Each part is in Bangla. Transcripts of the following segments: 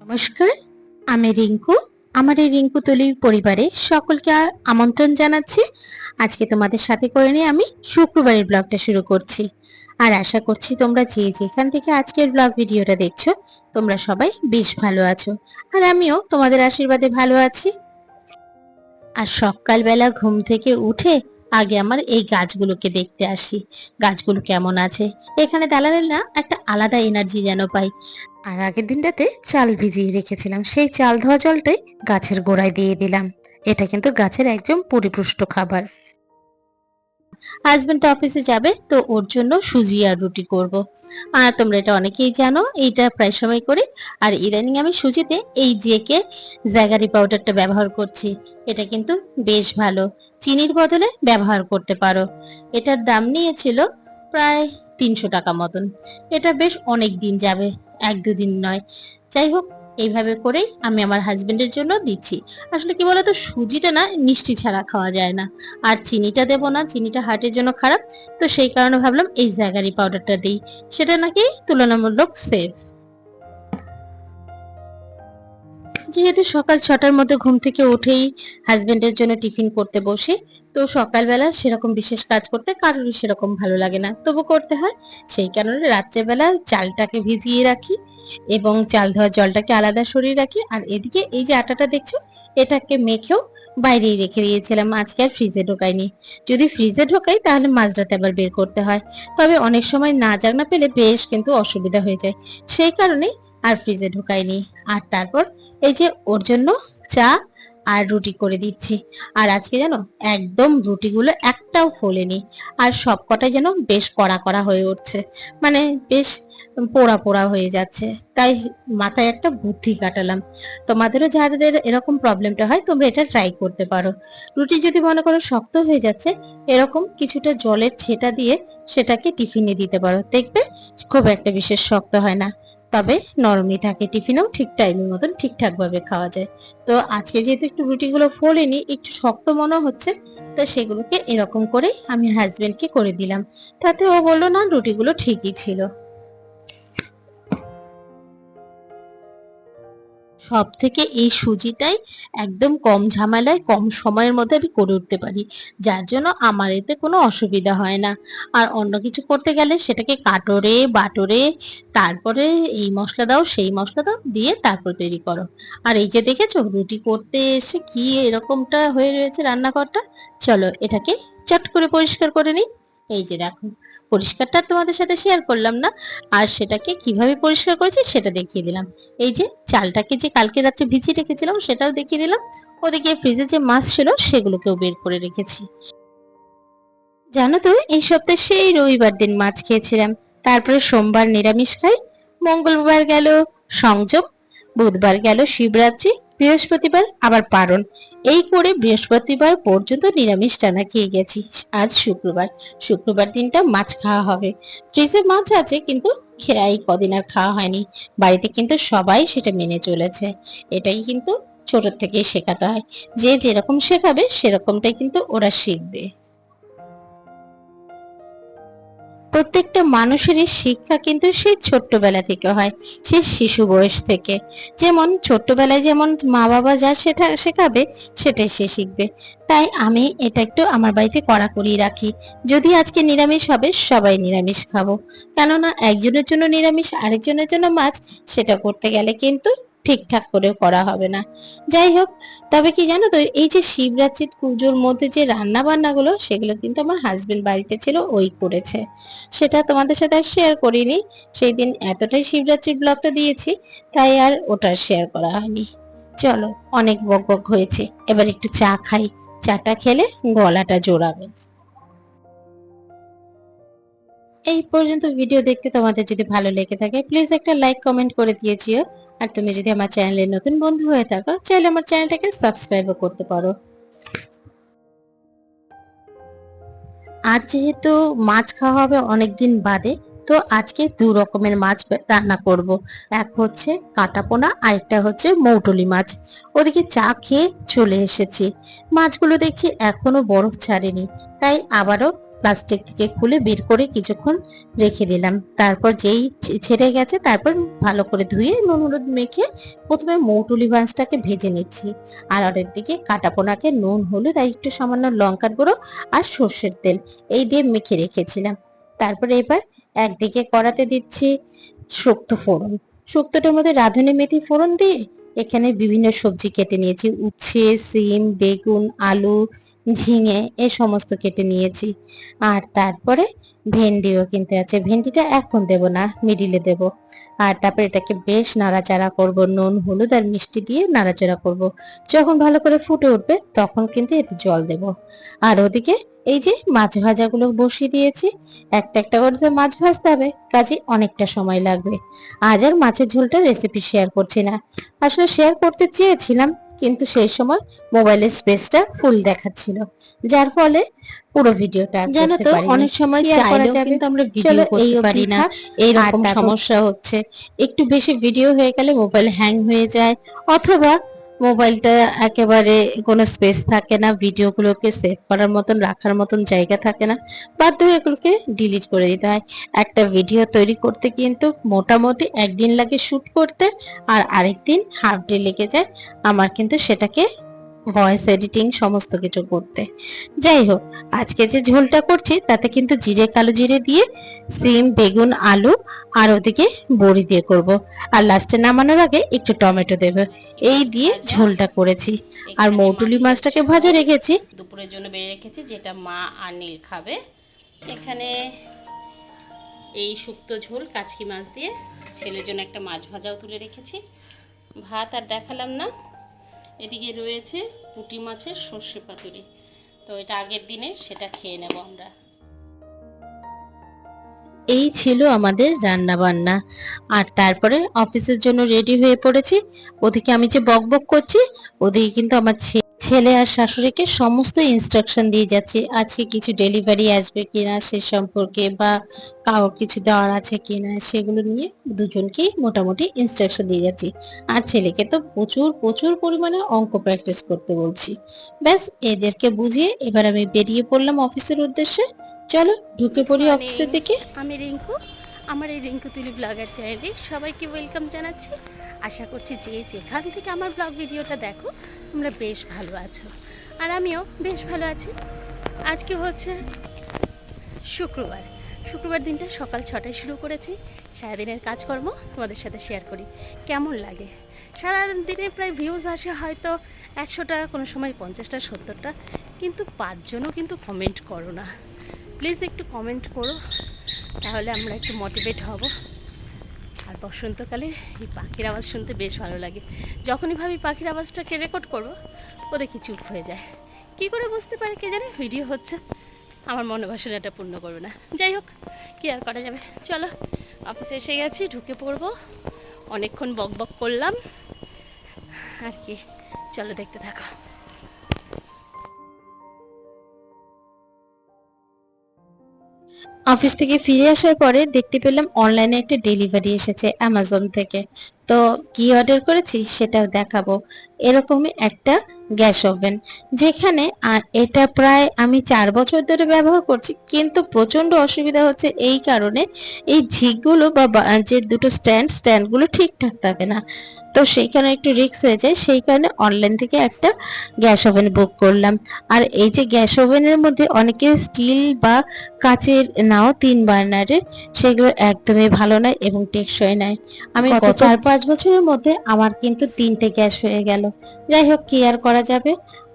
নমস্কার, আমি রিঙ্কু। আমার এই রিঙ্কু তলি পরিবারে সকলকে আমন্ত্রণ জানাচ্ছি। আজকে তোমাদের সাথে করে নিয়ে আমি শুক্রবারের ব্লগটা শুরু করছি। আর আশা করছি তোমরা যে যেখান থেকে আজকের ব্লগ ভিডিওটা দেখছ, তোমরা সবাই বেশ ভালো আছো। আর আমিও তোমাদের আশীর্বাদে ভালো আছি। আর সকালবেলা ঘুম থেকে উঠে আগে আমার এই গাছগুলোকে দেখতে আসি। গাছগুলো কেমন আছে? এখানে দালালের না একটা আলাদা এনার্জি যেন পাই আর আগের দিনটাতে চাল ভিজিয়ে রেখেছিলাম। সেই চাল ধোয়া জলটাই গাছের গোড়ায় দিয়ে দিলাম। এটা কিন্তু গাছের একদম পরিপুষ্ট খাবার। হাজবেন্ড অফিসে যাবে, তো ওর জন্য সুজি আর রুটি করব। আর তোমরা এটা অনেকেই জানো, এইটা প্রায় সময় করি। আর ইদানিং আমি সুজিতে এই জেকে জ্যাগারি পাউডারটা ব্যবহার করছি, এটা কিন্তু বেশ ভালো। চিনির বদলে ব্যবহার করতে পারো। এটার দাম নিয়েছিল প্রায় তিনশো টাকা মতন। এটা বেশ অনেক দিন যাবে, এক দুদিন নয়। যাই হোক এইভাবে করেই আমি আমার হাজবেন্ডের জন্য দিচ্ছি। আসলে কি বলতো, সুজিটা না মিষ্টি ছাড়া খাওয়া যায় না। আর চিনিটা দেবো না, চিনিটা হার্টের জন্য খারাপ। তো সেই কারণে ভাবলাম এই জাগারি পাউডারটা দিই। সেটা নাকি তুলনামূলক সেফ যেহেতু সকাল ছটার মধ্যে ঘুম থেকে উঠেই হাজবেন্ডের জন্য টিফিন করতে বসে, তো সকালবেলা সেরকম বিশেষ কাজ করতে কারোরই সেরকম ভালো লাগে না। তবু করতে হয়, সেই কারণে রাত্রেবেলা চালটাকে ভিজিয়ে রাখি। এবং চাল ধোয়ার জলটাকে আলাদা সরিয়ে রাখি। আর এদিকে এই যে আটাটা দেখছ, এটাকে মেখেও বাইরেই রেখে দিয়েছিলাম। আজকে আর ফ্রিজে ঢোকাইনি। যদি ফ্রিজে ঢোকাই, তাহলে মাঝরাতে আবার বের করতে হয়। তবে অনেক সময় না জাগনা পেলে বেশ কিন্তু অসুবিধা হয়ে যায়। সেই কারণেই আর ফ্রিজে ঢোকাইনি। আর তারপর এই যে ওর জন্য চা আর রুটি করে দিচ্ছি। আর আজকে জানো একদম রুটিগুলো একটাও ফোলেনি। আর সব কটাই যেন বেশ কড়া কড়া হয়ে উঠছে। মানে বেশ পোড়া পোড়া হয়ে যাচ্ছে। তাই মাথায় একটা বুদ্ধি কাটালাম। তোমাদেরও যাদের এরকম প্রবলেমটা হয়, তোমরা এটা ট্রাই করতে পারো। রুটি যদি মনে করো শক্ত হয়ে যাচ্ছে, এরকম কিছুটা জলের ছেটা দিয়ে সেটাকে টিফিনে দিতে পারো। দেখবে খুব একটা বিশেষ শক্ত হয় না। তবে নরমই থাকে টিফিনেও ঠিক টাইমের মতন ঠিকঠাকভাবে খাওয়া যায়। তো আজকে যেহেতু একটু রুটিগুলো ফোলেনি, একটু শক্ত মনে হচ্ছে, তো সেগুলোকে এরকম করে আমি হাজবেন্ডকে করে দিলাম। তাতে ও বলল, না, রুটিগুলো ঠিকই ছিল। সব থেকে এই সুজিটাই একদম কম ঝামেলায়, কম সময়ের মধ্যে আমি করে উঠতে পারি। যার জন্য আমার এতে কোনো অসুবিধা হয় না। আর অন্য কিছু করতে গেলে সেটাকে কাটোরে, বাটরে, তারপরে এই মশলা দাও, সেই মশলা দাও, দিয়ে তারপর তৈরি করো। আর এই যে দেখেছ, রুটি করতে এসে কি এরকমটা হয়ে রয়েছে রান্নাঘরটা? চলো এটাকে চট করে পরিষ্কার করে নিই। এই যে দেখো, পরিষ্কারটা তোমাদের সাথে শেয়ার করলাম না, আর সেটাকে কীভাবে পরিষ্কার করেছি সেটা দেখিয়ে দিলাম। এই যে চালটাকে যে কালকে রাত্রে ভিজিয়ে রেখেছিলাম সেটাও দেখিয়ে দিলাম, ওদিকে ফ্রিজে যে মাছ ছিল সেগুলোকেও বের করে রেখেছি। জানো তো, এই সপ্তাহে সেই রবিবার দিন মাছ খেয়েছিলাম, তারপরে সোমবার নিরামিষ খাই, মঙ্গলবার গেল সংযম, বুধবার গেল শিবরাত্রি বৃহস্পতিবার আবার পারণ। এই করে বৃহস্পতিবার পর্যন্ত নিরামিষ টানা খেয়ে গেছি। আজ শুক্রবার। শুক্রবার দিনটা মাছ খাওয়া হবে। ফ্রিজে মাছ আছে কিন্তু খেয়াই কদিন আর খাওয়া হয়নি। বাড়িতে কিন্তু সবাই সেটা মেনে চলেছে। এটাই কিন্তু ছোট থেকেই শেখাতে হয়। যে যেরকম শেখাবে সেরকমটাই কিন্তু ওরা শিখবে। প্রত্যেকটা মানুষেরই শিক্ষা কিন্তু সেই ছোট্টবেলা থেকে হয়, সেই শিশু বয়স থেকে। যেমন ছোট্টবেলায় যেমন মা বাবা যা সেটা শেখাবে, সেটাই সে শিখবে। তাই আমি এটা একটু আমার বাড়িতে কড়া কড়াকড়ি রাখি। যদি আজকে নিরামিষ হবে, সবাই নিরামিষ খাব। কেননা একজনের জন্য নিরামিষ, আরেকজনের জন্য মাছ, সেটা করতে গেলে কিন্তু ঠিকঠাক করে করা হবে না। যাই হোক, তবে কি জানো তো, এই যে শিবরাত্রির পুজোর মধ্যে যে রান্না বান্নাগুলো সেগুলো কিন্তু আমার হাজবেন্ড বাড়িতে ছিল, ওই করেছে। সেটা তোমাদের সাথে আর শেয়ার করিনি। সেই দিন এতটাই শিবরাত্রির ব্লগটা দিয়েছি, তাই আর ওটা শেয়ার করা হয়নি। চলো, অনেক বক বক হয়েছে। এবার একটু চা খাই। চাটা খেলে গলাটা জোড়াবে। এই পর্যন্ত ভিডিও দেখতে তোমাদের যদি ভালো লেগে থাকে প্লিজ একটা লাইক কমেন্ট করে দিয়েছিও আর তুমি যদি আমার চ্যানেলের নতুন বন্ধু হয়ে থাকো চাইলে আমার চ্যানেলটাকে সাবস্ক্রাইবও করতে পারো। আজ যেহেতু মাছ খাওয়া হবে অনেকদিন বাদে, তো আজকে দু রকমের মাছ রান্না করব। এক হচ্ছে কাটাপোনা আর একটা হচ্ছে মৌটলি মাছ। ওদিকে চা খেয়ে চলে এসেছি। মাছগুলো দেখছি এখনও বরফ ছাড়েনি, তাই আবারও প্লাস্টিক থেকে খুলে বের করে কিছুক্ষণ রেখে দিলাম। তারপর যেই ছেড়ে গেছে, তারপর ভালো করে ধুয়ে নুন হলুদ মেখে প্রথমে মৌটুলি মাছটাকে ভেজে নিচ্ছি। আর ওদের দিকে কাটাপোনাকে নুন, হলুদ আর একটু সামান্য লঙ্কার গুঁড়ো আর সর্ষের তেল এই দিয়ে মেখে রেখেছিলাম। তারপরে এবার একদিকে কড়াতে দিচ্ছি শুক্তো ফোড়ন। শুক্তোটার মধ্যে রাঁধুনি মেথি ফোড়ন দিয়ে এখানে বিভিন্ন সবজি কেটে নিয়েছি। উচ্ছে, সিম, বেগুন, আলু, ঝিঙে, এ সমস্ত কেটে নিয়েছি। আর তারপরে ভেন্ডিও কিনতে আছে। ভেন্ডিটা এখন দেব না মিডিলে দেব। আর তারপরে এটাকে বেশ নাড়াচাড়া করব, নুন, হলুদ আর মিষ্টি দিয়ে নাড়াচাড়া করব। যখন ভালো করে ফুটে উঠবে, তখন কিন্তু এতে জল দেব। আর ওদিকে এই যে মাছ ভাজাগুলো বসিয়ে দিয়েছি, একটা একটা করে তো মাছ ভাজতে হবে, কাজে অনেকটা সময় লাগবে। আজ আর মাছের ঝোলটা রেসিপি শেয়ার করছি না। আসলে শেয়ার করতে চেয়েছিলাম কিন্তু সেই সময় মোবাইলের স্পেসটা ফুল দেখাচ্ছিল। যার ফলে পুরো ভিডিওটা জানো তো অনেক সময় চাইলেও কিন্তু আমরা ভিডিও করতে পারি না। এইরকম সমস্যা হচ্ছে। একটু বেশি ভিডিও হয়ে গেলে মোবাইল হ্যাং হয়ে যায়। অথবা মোবাইলটা একেবারে কোনো স্পেস থাকে না, ভিডিওগুলোকে সেভ করার মতন, রাখার মতন জায়গা থাকে না। বাধ্য হয়ে এগুলোকে ডিলিট করে দিতে হয়। একটা ভিডিও তৈরি করতে কিন্তু মোটামুটি একদিন লাগে শুট করতে, আর আরেক দিন হাফ ডে লেগে যায়। আমার কিন্তু সেটাকে ভয়েস এডিটিং সমস্ত কিছু করতে। যাই হোক, আজকে যে ঝোলটা করছি, তাতে কিন্তু জিরে, কালো জিরে দিয়ে সিম, বেগুন, আলু, আর ওদিকে বড়ি দিয়ে করব। আর লাস্টে নামানোর আগে একটু টমেটো দেবে। এই দিয়ে ঝোলটা করেছি। আর মৌটুলি মাছটাকে ভাজা রেখেছি। দুপুরের জন্য বেড়ে রেখেছি, যেটা মা আর নীল খাবে। এখানে এই শুক্তো ঝোল, কাচকি মাছ দিয়ে ছেলের জন্য একটা মাছ ভাজাও তুলে রেখেছি। ভাত আর দেখালাম না। এদিকে রয়েছে পুঁটি মাছের সর্ষে পাতুরি। তো এটা আগের দিনে সেটা খেয়ে নেব আমরা। এই ছিল আমাদের রান্না বান্না আর তারপরে অফিসের জন্য রেডি হয়ে পড়েছি। ওদিকে আমি যে বক বক করছি, ওদিকে কিন্তু আমার ছে- ছেলে আর শাশুড়িকে সমস্ত ইনস্ট্রাকশন দিয়ে যাচ্ছি আজকে কিছু ডেলিভারি আসবে কিনা সে সম্পর্কে বা কারোর কিছু দেওয়ার আছে কিনা সেগুলো নিয়ে দুজনকেই মোটামুটি ইনস্ট্রাকশন দিয়ে যাচ্ছি। আর ছেলেকে তো প্রচুর প্রচুর পরিমাণে অঙ্ক প্র্যাকটিস করতে বলছি। ব্যাস এদেরকে বুঝিয়ে এবার আমি বেরিয়ে পড়লাম অফিসের উদ্দেশ্যে। চলো ঢুকে পড়ি Morning. অফিসের দিকে। আমি রিঙ্কু আমার এই রিঙ্কু তুলি ব্লগার চ্যানেলে সবাইকে ওয়েলকাম জানাচ্ছি। আশা করছি যে যেখান থেকে আমার ব্লগ ভিডিওটা দেখো, তোমরা বেশ ভালো আছো। আর আমিও বেশ ভালো আছি। আজকে হচ্ছে শুক্রবার। শুক্রবার দিনটা সকাল ছটায় শুরু করেছি। সারাদিনের কাজকর্ম তোমাদের সাথে শেয়ার করি। কেমন লাগে? সারা দিনে প্রায় ভিউজ আসে হয়তো একশোটা, কোনো সময় পঞ্চাশটা, সত্তরটা। কিন্তু পাঁচজনও কিন্তু কমেন্ট করো না। প্লিজ একটু কমেন্ট করো। তাহলে আমরা একটু মোটিভেট হব। আর বসন্তকালে এই পাখির আওয়াজ শুনতে বেশ ভালো লাগে। যখনই ভাবি পাখির আওয়াজটাকে রেকর্ড করব ও কি চুপ হয়ে যায়। কি করে বুঝতে পারে কে জানে? ভিডিও হচ্ছে। আমার মনে মনোবাসনাটা পূর্ণ করবে না। যাই হোক, কি আর করা যাবে? চলো অফিসে এসে গেছি, ঢুকে পড়ব। অনেকক্ষণ বক বক করলাম। আর কি, চলো দেখতে থাকো। অফিস থেকে ফিরে আসার পরে দেখতে পেলাম অনলাইনে একটা ডেলিভারি এসেছে অ্যামাজন থেকে। তো কি অর্ডার করেছি সেটাও দেখাবো। এরকমই একটা গ্যাস ওভেন যেখানে এটা প্রায় আমি চার বছর ধরে ব্যবহার করছি কিন্তু প্রচণ্ড অসুবিধা হচ্ছে এই কারণে এই ঝিকগুলো বা যে দুটো স্ট্যান্ড স্ট্যান্ডগুলো ঠিকঠাক থাকে না। তো সেই কারণে একটু রিস্ক হয়ে যায় সেই কারণে অনলাইন থেকে একটা গ্যাস ওভেন বুক করলাম। আর এই যে গ্যাস ওভেনের মধ্যে অনেকে স্টিল বা কাচের নাও তিন বার্নারের সেগুলো একদমই ভালো নয় এবং টেকসই নয়। আমি গত চার পাঁচ বছরের মধ্যে আমার কিন্তু তিনটে গ্যাস হয়ে গেল। যাই হোক কি আর করা যাবে।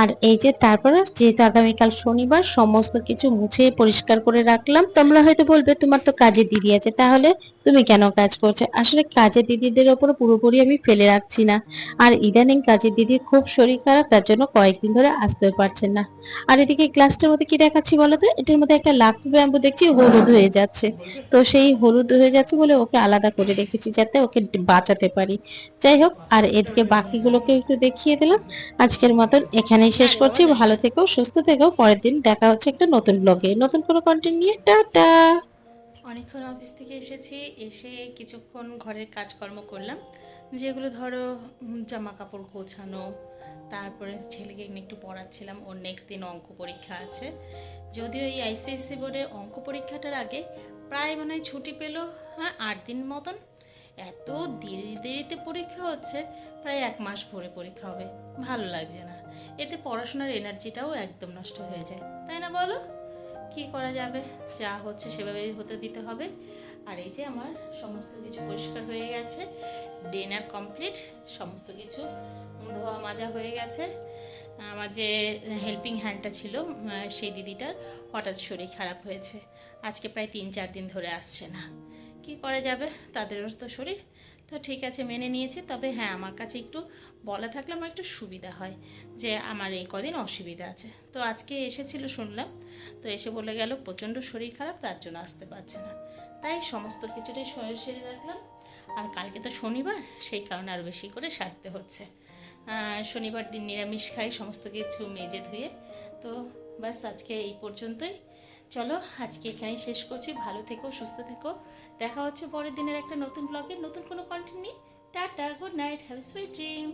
আর এই যে তারপর যেহেতু আগামীকাল শনিবার, সমস্ত কিছু মুছে পরিষ্কার করে রাখলাম। তোমরা হয়তো বলবে, তোমার তো কাজের দিদি আছে, তাহলে তুমি কেন কাজ করছ? আসলে কাজের দিদিদের ওপর পুরোপুরি আমি ফেলে রাখছি না। আর ইদানিং কাজের দিদি খুব শরীর খারাপ, তার জন্য কয়েকদিন ধরে আসতেও পারছেন না। আর এদিকে গ্লাসটার মধ্যে কি দেখাচ্ছি বলো তো? এটার মধ্যে একটা লাকু ব্যাম্বু দেখছি, হলুদ হয়ে যাচ্ছে। তো সেই হলুদ হয়ে যাচ্ছে বলে ওকে আলাদা করে রেখেছি, যাতে ওকে বাঁচাতে পারি। যাই হোক, আর এদিকে বাকিগুলোকে একটু দেখিয়ে দিলাম। আজকের মতন এখানেই শেষ করছি। ভালো থেকো সুস্থ থেকো। পরের দিন দেখা হচ্ছে একটা নতুন ব্লগে নতুন কোনো কন্টেন্ট নিয়ে টাটা! অনেকক্ষণ অফিস থেকে এসেছি এসে কিছুক্ষণ ঘরের কাজকর্ম করলাম। যেগুলো ধরো জামা কাপড় গোছানো তারপরে ছেলেকে একটু পড়াচ্ছিলাম। ওর নেক্সট দিন অঙ্ক পরীক্ষা আছে। যদিও এই আইসিএসসি বোর্ডের অঙ্ক পরীক্ষাটার আগে প্রায় মনে হয় ছুটি পেল হ্যাঁ আট দিন মতন। এত দেরি, দেরিতে পরীক্ষা হচ্ছে, প্রায় এক মাস ভরে পরীক্ষা হবে। ভালো লাগছে না। এতে পড়াশোনার এনার্জিটাও একদম নষ্ট হয়ে যায়। তাই না বলো? কি করা যাবে? যা হচ্ছে সেভাবেই হতে দিতে হবে। আর এই যে আমার সমস্ত কিছু পরিষ্কার হয়ে গেছে। ডিনার কমপ্লিট, সমস্ত কিছু ধোয়া মাজা হয়ে গেছে। আমার যে হেল্পিং হ্যান্ডটা ছিল সেই দিদিটার হঠাৎ শরীর খারাপ হয়েছে। আজকে প্রায় তিন চার দিন ধরে আসছে না। কি করা যাবে তাদেরও তো শরীর। তো ঠিক আছে, মেনে নিয়েছি। তবে হ্যাঁ আমার কাছে একটু বলা থাকলে আমার একটু সুবিধা হয় যে আমার এই কদিন অসুবিধা আছে। তো আজকে এসেছিল শুনলাম, তো এসে বলে গেল প্রচণ্ড শরীর খারাপ, তার জন্য আসতে পারছে না। তাই সমস্ত কিছুটাই সয়ে সেরে রাখলাম। আর কালকে তো শনিবার, সেই কারণে আরও বেশি করে সারতে হচ্ছে। শনিবার দিন নিরামিষ খাই, সমস্ত কিছু মেজে ধুয়ে। তো ব্যাস আজকে এই পর্যন্তই। চলো আজকে এখানেই শেষ করছি। ভালো থেকো, সুস্থ থেকো। দেখা হচ্ছে পরের দিনের একটা নতুন ব্লগে নতুন কোনো কন্টেন্ট নিয়ে। Tata good night have sweet dream